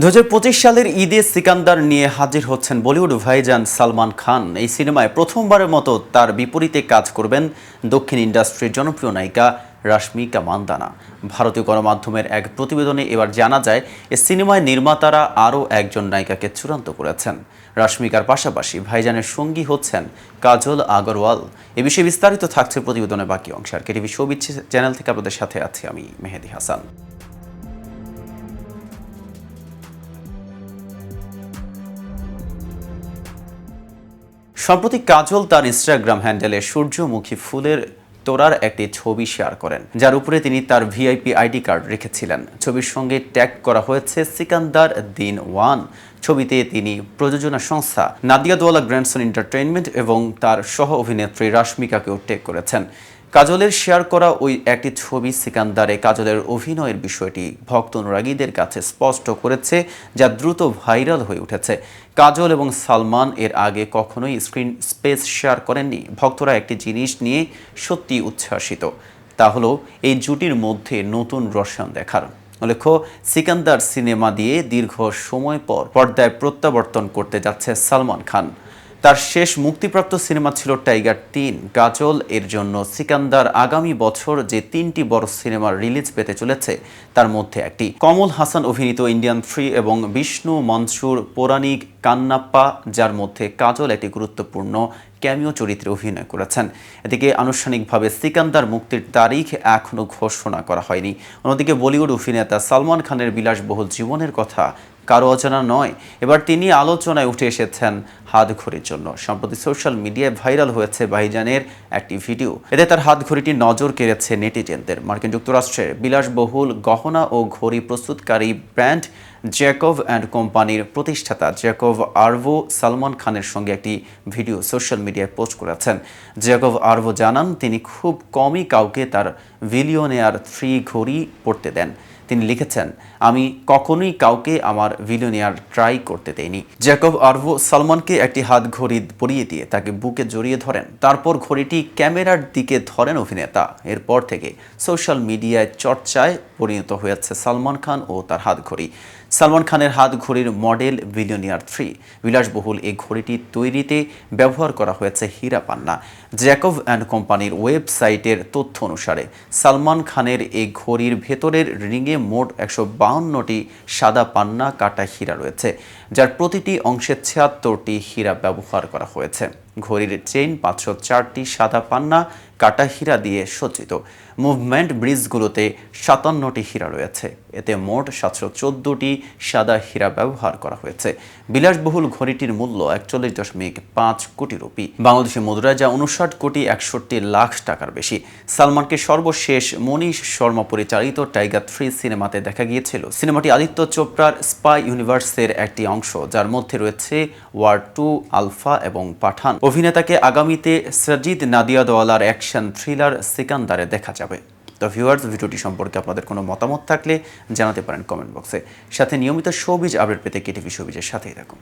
দু হাজার পঁচিশ সালের ঈদে সিকান্দার নিয়ে হাজির হচ্ছেন বলিউড ভাইজান সালমান খান। এই সিনেমায় প্রথমবারের মতো তার বিপরীতে কাজ করবেন দক্ষিণ ইন্ডাস্ট্রির জনপ্রিয় নায়িকা রাশমিকা মান্দানা। ভারতীয় গণমাধ্যমের এক প্রতিবেদনে এবার জানা যায়, এ সিনেমায় নির্মাতারা আরও একজন নায়িকাকে চূড়ান্ত করেছেন। রাশমিকার পাশাপাশি ভাইজানের সঙ্গী হচ্ছেন কাজল আগরওয়াল। এ বিষয়ে বিস্তারিত থাকছে প্রতিবেদনের বাকি অংশ। আর কেটিভি শোবিজ চ্যানেল থেকে আপনাদের সাথে আছি আমি মেহেদি হাসান। সম্প্রতি কাজল তার ইনস্টাগ্রাম হ্যান্ডেলে সূর্যমুখী ফুলের তোরার একটি ছবি শেয়ার করেন, যার উপরে তিনি তার ভিআইপি আইডি কার্ড রেখেছিলেন। ছবির সঙ্গে ট্যাগ করা হয়েছে সিকান্দার দিন ওয়ান ছবিতে তিনি প্রযোজনা সংস্থা নাদিয়া দোয়ালা গ্র্যান্ডসন এন্টারটেইনমেন্ট এবং তার সহ অভিনেত্রী রাশমিকাকেও ট্যাগ করেছেন। কাজলের শেয়ার করা ওই একটি ছবি সিকান্দারে কাজলের অভিনয়ের বিষয়টি ভক্ত অনুরাগীদের কাছে স্পষ্ট করেছে, যা দ্রুত ভাইরাল হয়ে উঠেছে। কাজল এবং সালমান এর আগে কখনোই স্ক্রিন স্পেস শেয়ার করেননি। ভক্তরা একটি জিনিস নিয়ে সত্যি উচ্ছ্বাসিত। তা হলো, এই জুটির মধ্যে নতুন রসায়ন দেখার। উল্লেখ্য সিকান্দার সিনেমা দিয়ে দীর্ঘ সময় পর পর্দায় প্রত্যাবর্তন করতে যাচ্ছে সালমান খান। তার শেষ মুক্তিপ্রাপ্ত সিনেমা ছিল টাইগার তিন। গাজল এর জন্য সিকান্দার আগামী বছর যে তিনটি বড় সিনেমার রিলিজ পেতে চলেছে, তার মধ্যে একটি। কমল হাসান অভিনীত ইন্ডিয়ান থ্রি এবং বিষ্ণু মনসুর পৌরাণিক কান্নাপ্পা, যার মধ্যে কাজল একটি গুরুত্বপূর্ণ ক্যামিও চরিত্রে অভিনয় করেছেন। এদিকে আনুষ্ঠানিকভাবে সিকান্দার মুক্তির তারিখ এখনও ঘোষণা করা হয়নি। অন্যদিকে বলিউড অভিনেতা সালমান খানের বিলাসবহুল জীবনের কথা কারও অজানা নয়। এবার তিনি আলোচনায় উঠে এসেছেন হাত ঘড়ির জন্য। সম্প্রতি সোশ্যাল মিডিয়ায় ভাইরাল হয়েছে ভাইজানের একটি ভিডিও। এতে তার হাত ঘড়িটি নজর কেড়েছে নেটিজেনদের। মার্কিন যুক্তরাষ্ট্রের বিলাসবহুল গহনা ও ঘড়ি প্রস্তুতকারী ব্র্যান্ড জ্যাকভ অ্যান্ড কোম্পানির প্রতিষ্ঠাতা জ্যাকভ আরভো সালমান খানের সঙ্গে একটি ভিডিও সোশ্যাল মিডিয়ায় পোস্ট করেছেন। জ্যাকভ আরভো জানান, তিনি খুব কমই কাউকে তার ভিলিয়নেয়ার থ্রি ঘড়ি পড়তে দেন। তিনি লিখেছেন, আমি কখনোই কাউকে আমার ভিলিয়নিয়ার ট্রাই করতে দেইনি। জ্যাকব আরভো সালমানকে একটি হাত ঘড়ি পরিয়ে দিয়ে তাকে বুকে জড়িয়ে ধরেন। তারপর ঘড়িটি ক্যামেরার দিকে ধরেন অভিনেতা। এরপর থেকে সোশ্যাল মিডিয়ায় চর্চায় পরিণত হয়েছে সালমান খান ও তার হাত ঘড়ি সালমান খানের হাত ঘড়ির মডেল বিলিয়নিয়ার থ্রি। বিলাসবহুল এই ঘড়িটি তৈরিতে ব্যবহার করা হয়েছে হীরা পান্না। জ্যাকভ অ্যান্ড কোম্পানির ওয়েবসাইটের তথ্য অনুসারে, সালমান খানের এই ঘড়ির ভেতরের রিংয়ে মোট একশো বাউন্নটি সাদা পান্না কাটা হীরা রয়েছে, যার প্রতিটি অংশে ছিয়াত্তরটি হীরা ব্যবহার করা হয়েছে। ঘড়ির চেইন পাঁচশো চারটি সাদা পান্না কাটা হীরা দিয়ে সজ্জিত। মুভমেন্ট ব্রিজগুলোতে সাতান্নটি হীরা রয়েছে। এতে মোট সাতশো চোদ্দোটি সাদা হীরা ব্যবহার করা হয়েছে। বিলাসবহুল ঘড়িটির মূল্য একচল্লিশ দশমিক পাঁচ কোটি রুপি। বাংলাদেশি মুদ্রায় যা উনষাট কোটি একষট্টি লাখ টাকার বেশি। সালমানকে সর্বশেষ মনীষ শর্মা পরিচালিত টাইগার থ্রি সিনেমাতে দেখা গিয়েছিল। সিনেমাটি আদিত্য চোপড়ার স্পাই ইউনিভার্সের একটি অংশ, যার মধ্যে রয়েছে ওয়ার টু, আলফা এবং পাঠান। অভিনেতাকে আগামীতে সাজিদ নাদিয়া দোয়ালার অ্যাকশন থ্রিলার সিকান্দারে দেখা যাবে। তো ভিউয়ার্স, ভিডিওটি সম্পর্কে আপনাদের কোনো মতামত থাকলে জানাতে পারেন কমেন্ট বক্সে। সাথে নিয়মিত শোবিজ আপডেট পেতে কেটিভি শোবিজের সাথেই থাকুন।